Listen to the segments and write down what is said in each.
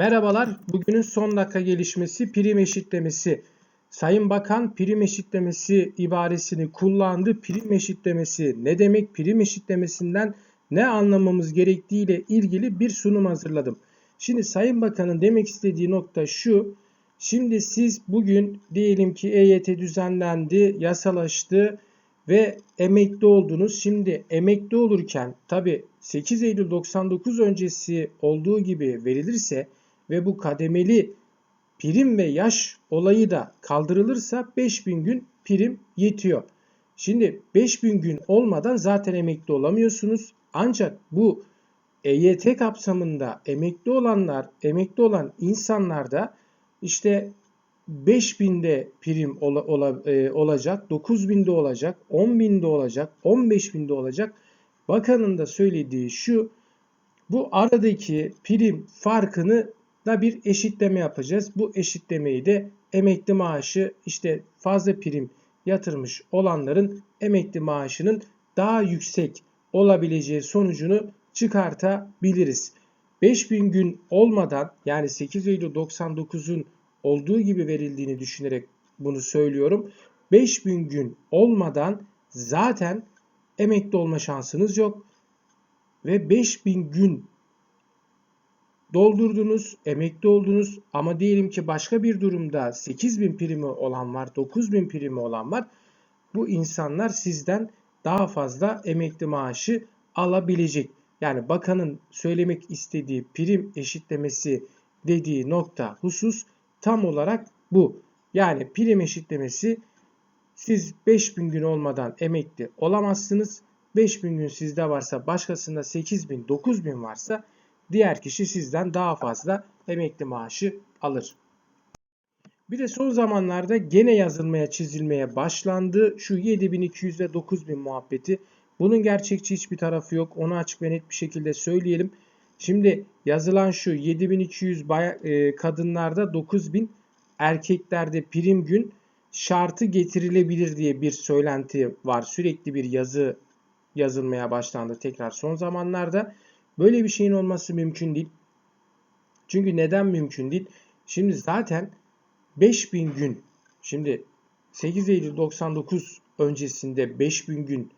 Merhabalar. Bugünün son dakika gelişmesi prim eşitlemesi. Sayın Bakan prim eşitlemesi ibaresini kullandı. Prim eşitlemesi ne demek? Prim eşitlemesinden ne anlamamız gerektiği ile ilgili bir sunum hazırladım. Şimdi Sayın Bakan'ın demek istediği nokta şu. Şimdi siz bugün diyelim ki EYT düzenlendi, yasalaştı ve emekli oldunuz. Şimdi emekli olurken tabi 8 Eylül 99 öncesi olduğu gibi verilirse ve bu kademeli prim ve yaş olayı da kaldırılırsa 5000 gün prim yetiyor. Şimdi 5000 gün olmadan zaten emekli olamıyorsunuz. Ancak bu EYT kapsamında emekli olanlar, emekli olan insanlarda işte 5000'de prim ola, ola, e, olacak, 9000'de olacak, 10.000'de olacak, 15.000'de olacak. Bakanın da söylediği şu, bu aradaki prim farkını da bir eşitleme yapacağız. Bu eşitlemeyi de emekli maaşı işte fazla prim yatırmış olanların emekli maaşının daha yüksek olabileceği sonucunu çıkartabiliriz. 5000 gün olmadan yani 8 Eylül 99'un olduğu gibi verildiğini düşünerek bunu söylüyorum. 5000 gün olmadan zaten emekli olma şansınız yok. Ve 5000 gün doldurdunuz, emekli oldunuz ama diyelim ki başka bir durumda 8000 primi olan var, 9000 primi olan var. Bu insanlar sizden daha fazla emekli maaşı alabilecek. Yani bakanın söylemek istediği prim eşitlemesi dediği nokta husus tam olarak bu. Yani prim eşitlemesi siz 5000 gün olmadan emekli olamazsınız. 5000 gün sizde varsa başkasında 8000 9000 varsa diğer kişi sizden daha fazla emekli maaşı alır. Bir de son zamanlarda gene yazılmaya çizilmeye başlandı. Şu 7200 ve 9000 muhabbeti. Bunun gerçekçi hiçbir tarafı yok. Onu açık ve net bir şekilde söyleyelim. Şimdi yazılan şu 7200 e, kadınlarda 9000 erkeklerde prim gün şartı getirilebilir diye bir söylenti var. Sürekli bir yazı yazılmaya başlandı tekrar son zamanlarda. Böyle bir şeyin olması mümkün değil. Çünkü neden mümkün değil? Şimdi zaten 5000 gün şimdi 8 Eylül 99 öncesinde 5000 gün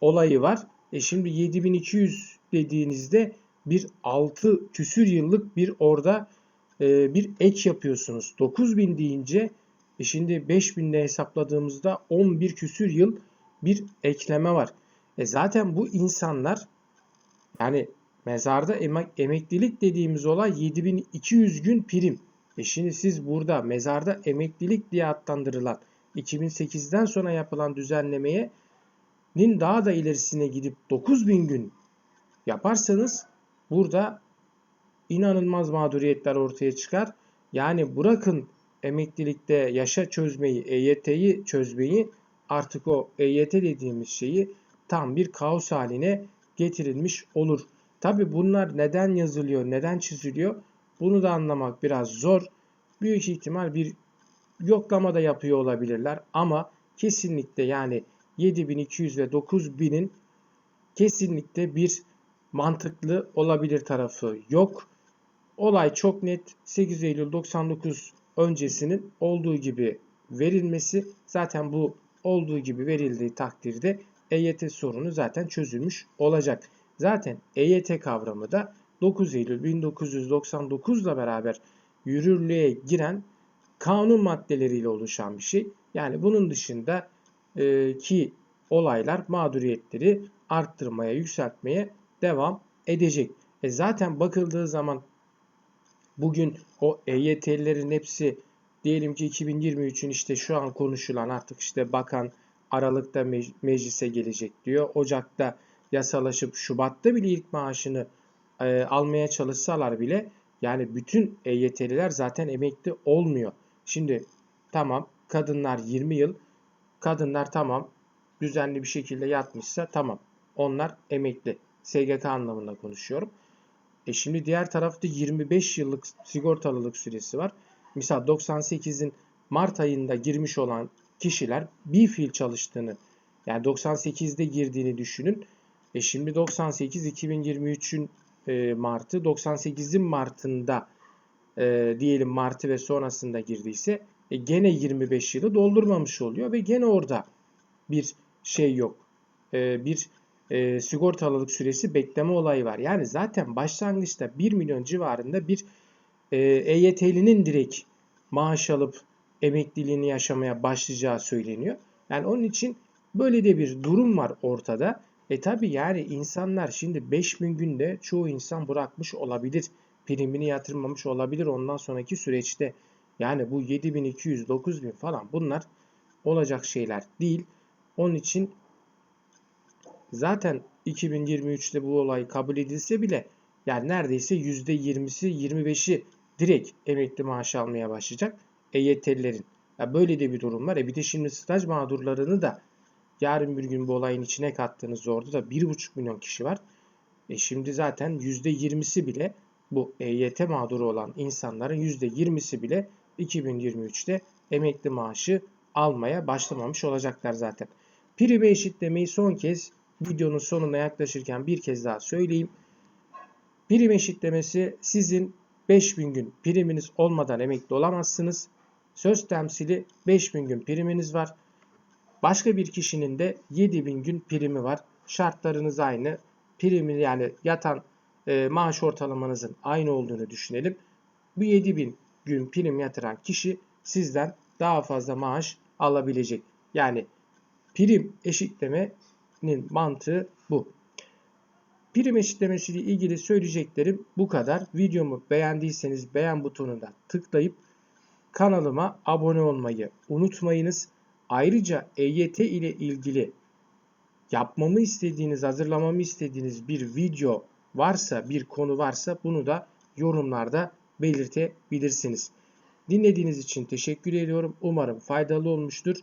olayı var. E şimdi 7200 dediğinizde bir 6 küsür yıllık bir orada e, bir ek yapıyorsunuz. 9000 deyince e şimdi 5000 ile hesapladığımızda 11 küsür yıl bir ekleme var. E zaten bu insanlar yani mezarda emek, emeklilik dediğimiz olay 7200 gün prim. E şimdi siz burada mezarda emeklilik diye adlandırılan 2008'den sonra yapılan düzenlemeye nin daha da ilerisine gidip 9000 gün yaparsanız burada inanılmaz mağduriyetler ortaya çıkar. Yani bırakın emeklilikte yaşa çözmeyi, EYT'yi çözmeyi artık o EYT dediğimiz şeyi tam bir kaos haline getirilmiş olur. Tabi bunlar neden yazılıyor, neden çiziliyor bunu da anlamak biraz zor. Büyük ihtimal bir yoklama da yapıyor olabilirler ama kesinlikle yani 7200 ve 9000'in kesinlikle bir mantıklı olabilir tarafı yok. Olay çok net 8 Eylül 99 öncesinin olduğu gibi verilmesi zaten bu olduğu gibi verildiği takdirde EYT sorunu zaten çözülmüş olacak. Zaten EYT kavramı da 9 Eylül 1999 ile beraber yürürlüğe giren kanun maddeleriyle oluşan bir şey. Yani bunun dışında e, ki olaylar mağduriyetleri arttırmaya, yükseltmeye devam edecek. E zaten bakıldığı zaman bugün o EYT'lilerin hepsi diyelim ki 2023'ün işte şu an konuşulan artık işte bakan Aralık'ta meclise gelecek diyor. Ocak'ta yasalaşıp Şubat'ta bile ilk maaşını e, almaya çalışsalar bile yani bütün EYT'liler zaten emekli olmuyor. Şimdi tamam kadınlar 20 yıl kadınlar tamam düzenli bir şekilde yatmışsa tamam onlar emekli. SGK anlamında konuşuyorum. E şimdi diğer tarafta 25 yıllık sigortalılık süresi var. Misal 98'in Mart ayında girmiş olan kişiler bir fiil çalıştığını yani 98'de girdiğini düşünün. E şimdi 98 2023'ün e, Mart'ı 98'in Mart'ında e, diyelim Mart'ı ve sonrasında girdiyse e, gene 25 yılı doldurmamış oluyor ve gene orada bir şey yok. E, bir e, sigortalılık süresi bekleme olayı var. Yani zaten başlangıçta 1 milyon civarında bir e, EYT'linin direkt maaş alıp emekliliğini yaşamaya başlayacağı söyleniyor. Yani onun için böyle de bir durum var ortada. E tabi yani insanlar şimdi 5000 günde çoğu insan bırakmış olabilir. Primini yatırmamış olabilir ondan sonraki süreçte. Yani bu 7200, 9000 falan bunlar olacak şeyler değil. Onun için zaten 2023'te bu olay kabul edilse bile yani neredeyse %20'si 25'i direkt emekli maaşı almaya başlayacak EYT'lilerin. Ya böyle de bir durum var. E bir de şimdi staj mağdurlarını da yarın bir gün bu olayın içine kattığınız orada da 1,5 milyon kişi var. E şimdi zaten %20'si bile bu EYT mağduru olan insanların %20'si bile 2023'te emekli maaşı almaya başlamamış olacaklar zaten. Primi eşitlemeyi son kez videonun sonuna yaklaşırken bir kez daha söyleyeyim. Prim eşitlemesi sizin 5000 gün priminiz olmadan emekli olamazsınız. Söz temsili 5000 gün priminiz var. Başka bir kişinin de 7000 gün primi var. Şartlarınız aynı. Primi yani yatan e, maaş ortalamanızın aynı olduğunu düşünelim. Bu 7000 gün prim yatıran kişi sizden daha fazla maaş alabilecek. Yani prim eşitlemenin mantığı bu. Prim eşitlemesiyle ilgili söyleyeceklerim bu kadar. Videomu beğendiyseniz beğen butonuna tıklayıp kanalıma abone olmayı unutmayınız. Ayrıca EYT ile ilgili yapmamı istediğiniz, hazırlamamı istediğiniz bir video varsa, bir konu varsa bunu da yorumlarda belirtebilirsiniz. Dinlediğiniz için teşekkür ediyorum. Umarım faydalı olmuştur.